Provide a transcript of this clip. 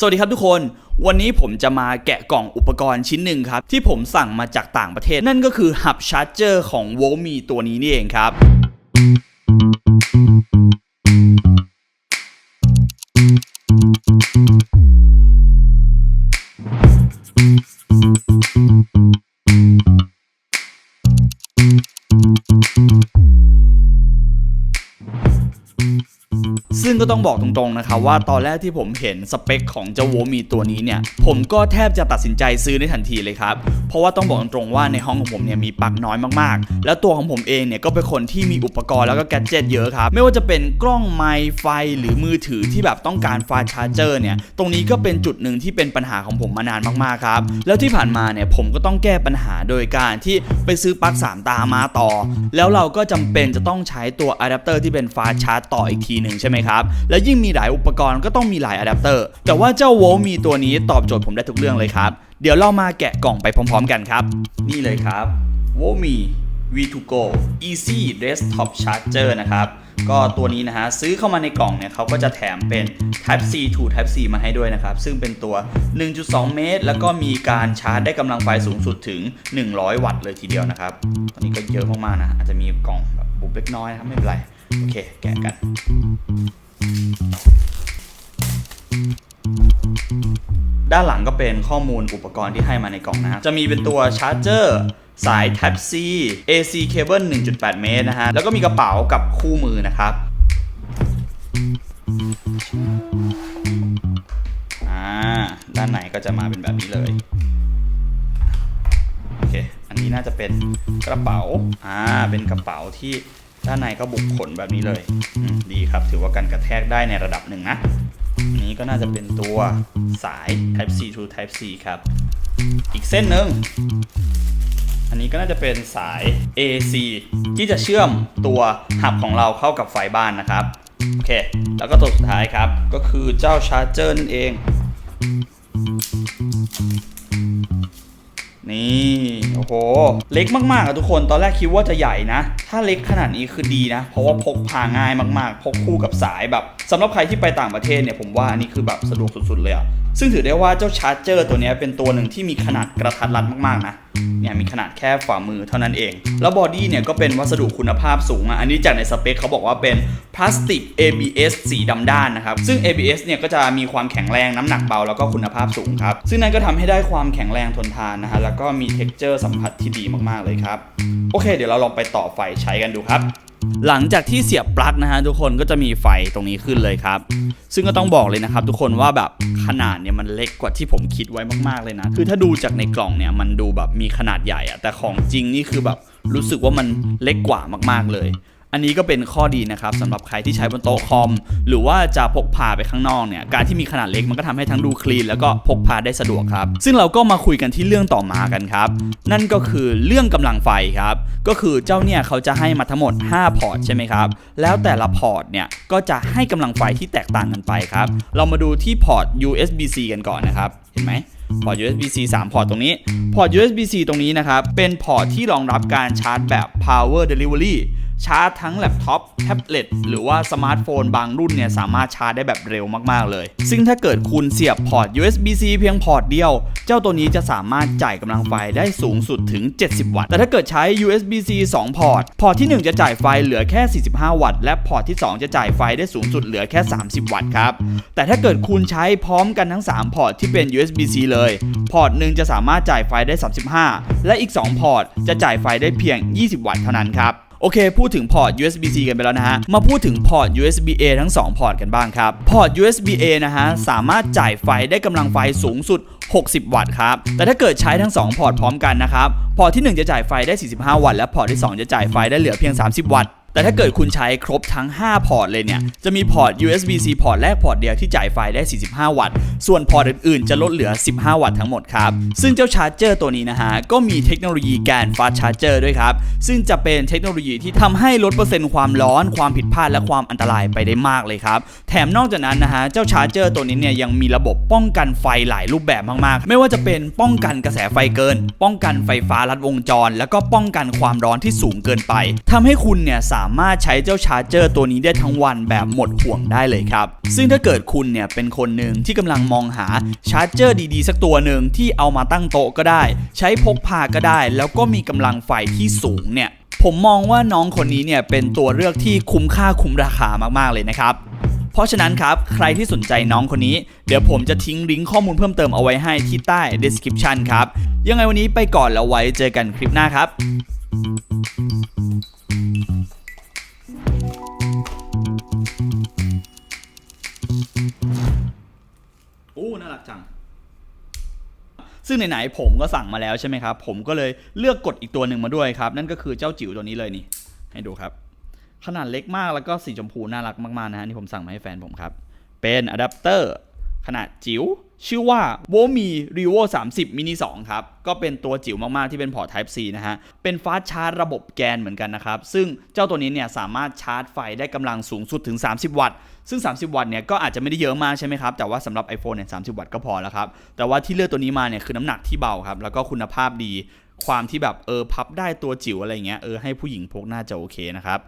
สวัสดีครับทุกคน วันนี้ผมจะมาแกะกล่องอุปกรณ์ชิ้นหนึ่งครับ ที่ผมสั่งมาจากต่างประเทศ นั่นก็คือหับชาร์จเจอร์ของ w o m i ตัวนี้นี่เองครับ งก็ต้องบอกตรงๆนะครับว่าตอนแรกที่ผมเห็นสเปคของเจ้าโวมีตัวนี้เนี่ย ผมก็แทบจะตัดสินใจซื้อในทันทีเลยครับ เพราะว่าต้องบอกตรงๆว่าในห้องของผมเนี่ยมีปลั๊กน้อยมากๆ แล้วตัวของผมเองเนี่ยก็เป็นคนที่มีอุปกรณ์แล้วก็แกดเจิตเยอะครับ ไม่ว่าจะเป็นกล้องไมค์ไฟหรือมือถือที่แบบต้องการฟาชาร์เจอร์เนี่ย ตรงนี้ก็เป็นจุดหนึ่งที่เป็นปัญหาของผมมานานมากๆครับ แล้วที่ผ่านมาเนี่ยผมก็ต้องแก้ปัญหาโดยการที่ไปซื้อปลั๊ก3 ตามาต่อ แล้วเราก็จำเป็นจะต้องใช้ตัวอะแดปเตอร์ที่เป็นฟาชาร์จต่ออีกทีหนึ่งใช่ไหมครับแล้วยิ่งมีหลายอุปกรณ์ก็ต้องมีหลายอะแดปเตอร์แต่ว่าเจ้าโวมีตัวนี้ตอบโจทย์ผมได้ทุกเรื่องเลยครับ เดี๋ยวเรามาแกะกล่องไปพร้อมๆ กันครับ นี่เลยครับโวมี V2Go Easy Desktop Charger นะครับก็ตัวนี้นะฮะซื้อเข้ามาในกล่องเนี่ยเขาก็จะแถมเป็น Type C to Type C มาให้ด้วยนะครับ ซึ่งเป็นตัว 1.2 เมตร แล้วก็มีการชาร์จได้กำลังไฟสูงสุดถึง 100 วัตต์เลยทีเดียวนะครับ ตอนนี้ก็เยอะมากๆนะ อาจจะมีกล่องแบบบุบเล็กน้อยนะครับไม่เป็นไร โอเค แกะกัน ด้านหลังก็เป็นข้อมูลอุปกรณ์ที่ให้มาในกล่องนะครับ จะมีเป็นตัวชาร์จเจอร์สาย Type C AC Cable 1.8 เมตรนะฮะ แล้วก็มีกระเป๋ากับคู่มือนะครับอ่าด้านในก็จะมาเป็นแบบนี้เลย โอเค อันนี้น่าจะเป็นกระเป๋า อ่า เป็นกระเป๋าที่ ด้านในก็บุกขนแบบนี้เลยดีครับ ถือว่ากันกระแทกได้ในระดับหนึ่งนะอันนี้ก็น่าจะเป็นตัวสาย Type C to Type C ครับ อีกเส้นหนึ่งอันนี้ก็น่าจะเป็นสาย AC ที่จะเชื่อมตัวหับของเราเข้ากับไฟบ้านนะครับ โอเค แล้วก็ตัวสุดท้ายครับ ก็คือเจ้าชาร์จเจอร์นั่นเอง นี่ โอ้โห เล็กมากๆอะทุกคน ตอนแรกคิดว่าจะใหญ่นะ ถ้าเล็กขนาดนี้คือดีนะ เพราะว่าพกพาง่ายมากๆ พกคู่กับสายแบบสำหรับใครที่ไปต่างประเทศเนี่ย ผมว่าอันนี้คือแบบสะดวกสุดๆเลยอะ ซึ่งถือได้ว่าเจ้าชาร์จเจอร์ตัวนี้เป็นตัวหนึ่งที่มีขนาดกระทัดรัดมากๆนะเนี่ยมีขนาดแค่ฝ่ามือเท่านั้นเอง แล้วบอดี้เนี่ยก็เป็นวัสดุคุณภาพสูงอะอันนี้จากในสเปคเขาบอกว่าเป็นพลาสติก ABS สีดำด้านนะครับ ซึ่ง ABS เนี่ยก็จะมีความแข็งแรงน้ำหนักเบาแล้วก็คุณภาพสูงครับ ซึ่งนั่นก็ทำให้ได้ความแข็งแรงทนทานนะฮะแล้วก็มี t e x t อร์สัมผัสที่ดีมากๆเลยครับ โอเค เดี๋ยวเราลองไปต่อไฟใช้กันดูครับ หลังจากที่เสียบปลั๊กนะฮะทุกคนก็จะมีไฟตรงนี้ขึ้นเลยครับ ซึ่งก็ต้องบอกเลยนะครับ ทุกคนว่าแบบขนาดเนี่ยมันเล็กกว่าที่ผมคิดไว้มากๆเลยนะ คือถ้าดูจากในกล่องเนี่ยมันดูแบบมีขนาดใหญ่อะแต่ของจริงนี่คือแบบรู้สึกว่ามันเล็กกว่ามากๆเลย อันนี้ก็เป็นข้อดีนะครับสำหรับใครที่ใช้บนโต๊ะคอม หรือว่าจะพกพาไปข้างนอกเนี่ยการที่มีขนาดเล็กมันก็ทำให้ทั้งดูคลีนแล้วก็พกพาได้สะดวกครับ ซึ่งเราก็มาคุยกันที่เรื่องต่อมากันครับ นั่นก็คือเรื่องกำลังไฟครับ ก็คือเจ้าเนี่ยเขาจะให้มาทั้งหมด 5 พอร์ตใช่ไหมครับ แล้วแต่ละพอร์ตเนี่ยก็จะให้กำลังไฟที่แตกต่างกันไปครับ เรามาดูที่พอร์ต USB-C กันก่อนนะครับ เห็นไหมพอร์ต USB-C 3 พอร์ตตรงนี้ พอร์ต USB-C ตรงนี้นะครับ เป็นพอร์ตที่รองรับการชาร์จแบบ power delivery ชาร์จทั้งแล็ปท็อปแท็บเล็ตหรือว่าสมาร์ทโฟนบางรุ่นเนี่ยสามารถชาร์จได้แบบเร็วมากๆเลย ซึ่งถ้าเกิดคุณเสียบพอร์ต USB-C เพียงพอร์ตเดียว เจ้าตัวนี้จะสามารถจ่ายกำลังไฟได้สูงสุดถึง 70 วัตต์ แต่ถ้าเกิดใช้ USB-C 2 พอร์ต พอร์ตที่ 1 จะจ่ายไฟเหลือแค่ 45 วัตต์ และพอร์ตที่ 2 จะจ่ายไฟได้สูงสุดเหลือแค่ 30 วัตต์ครับ แต่ถ้าเกิดคุณใช้พร้อมกันทั้ง 3 พอร์ตที่เป็น USB-C เลย พอร์ตหนึ่งจะสามารถจ่ายไฟได้ 35 และอีก 2 พอร์ตจะจ่ายไฟได้เพียง 20 วัตต์เท่านั้นครับ โอเค พูดถึงพอร์ต USB-C กันไปแล้วนะฮะ มาพูดถึงพอร์ต USB-A ทั้ง 2 พอร์ตกันบ้างครับ พอร์ต USB-A นะฮะ สามารถจ่ายไฟได้กำลังไฟสูงสุด 60 วัตต์ครับ แต่ถ้าเกิดใช้ทั้ง 2 พอร์ตพร้อมกันนะครับ พอร์ตที่ 1 จะจ่ายไฟได้ 45 วัตต์ และพอร์ตที่ 2 จะจ่ายไฟได้เหลือเพียง 30 วัตต์ แต่ถ้าเกิดคุณใช้ครบทั้ง 5 พอร์ตเลยเนี่ย จะมีพอร์ต USB-C พอร์ตแรกพอร์ตเดียวที่จ่ายไฟได้ 45 วัตต์ ส่วนพอร์ตอื่นๆ จะลดเหลือ 15 วัตต์ทั้งหมดครับ ซึ่งเจ้าชาร์จเจอร์ตัวนี้นะฮะ ก็มีเทคโนโลยีแกนฟาสชาร์จเจอร์ด้วยครับ ซึ่งจะเป็นเทคโนโลยีที่ทำให้ลดเปอร์เซ็นต์ความร้อน ความผิดพลาด และความอันตรายไปได้มากเลยครับ แถมนอกจากนั้นนะฮะ เจ้าชาร์จเจอร์ตัวนี้เนี่ยยังมีระบบป้องกันไฟหลายรูปแบบมากๆ ไม่ว่าจะเป็นป้องกันกระแสไฟเกิน ป้องกันไฟฟ้าลัดวงจร แล้วก็ป้องกันความร้อนที่สูงเกินไปทำให้คุณเนี่ยสาามารถใช้เจ้าชาร์เจอร์ตัวนี้ได้ทั้งวันแบบหมดห่วงได้เลยครับ ซึ่งถ้าเกิดคุณเนี่ยเป็นคนหนึ่งที่กำลังมองหาชาร์เจอร์ดีๆ สักตัวหนึ่งที่เอามาตั้งโต๊ะก็ได้ ใช้พกพาก็ได้ แล้วก็มีกำลังไฟที่สูงเนี่ยผมมองว่าน้องคนนี้เนี่ยเป็นตัวเลือกที่คุ้มค่าคุ้มราคามากๆเลยนะครับเพราะฉะนั้นครับ ใครที่สนใจน้องคนนี้ เดี๋ยวผมจะทิ้งลิงก์ข้อมูลเพิ่มเติมเอาไว้ให้ที่ใต้ description ครับ ยังไงวันนี้ไปก่อนแล้วไว้เจอกันคลิปหน้าครับ ซึ่งไหนๆผมก็สั่งมาแล้วใช่ไหมครับ ผมก็เลยเลือกกดอีกตัวหนึ่งมาด้วยครับ นั่นก็คือเจ้าจิ๋วตัวนี้เลยนี่ ให้ดูครับ ขนาดเล็กมากแล้วก็สีชมพูน่ารักมากๆนะฮะนี่ผมสั่งมาให้แฟนผมครับ เป็นอะแดปเตอร์ ขนาดจิ๋วชื่อว่า w o m i r e v o 30 mini 2 ครับ ก็เป็นตัวจิ๋วมาก ๆ ที่เป็นพอร์ต Type C นะฮะ เป็นฟาสชาร์จระบบแกนเหมือนกันนะครับ ซึ่งเจ้าตัวนี้เนี่ยสามารถชาร์จไฟได้กำลังสูงสุดถึง 30 วัตต์ ซึ่ง 30 วัตต์เนี่ยก็อาจจะไม่ได้เยอะมากใช่ไหมครับ แต่ว่าสำหรับ iPhone เนี่ย 30 วัตต์ก็พอแล้วครับ แต่ว่าที่เลือกตัวนี้มาเนี่ยคือน้ำหนักที่เบาครับ แล้วก็คุณภาพดี ความที่แบบเออพับได้ตัวจิ๋วอะไรเงี้ยเออให้ผู้หญิงพกน่าจะโอเคนะครับ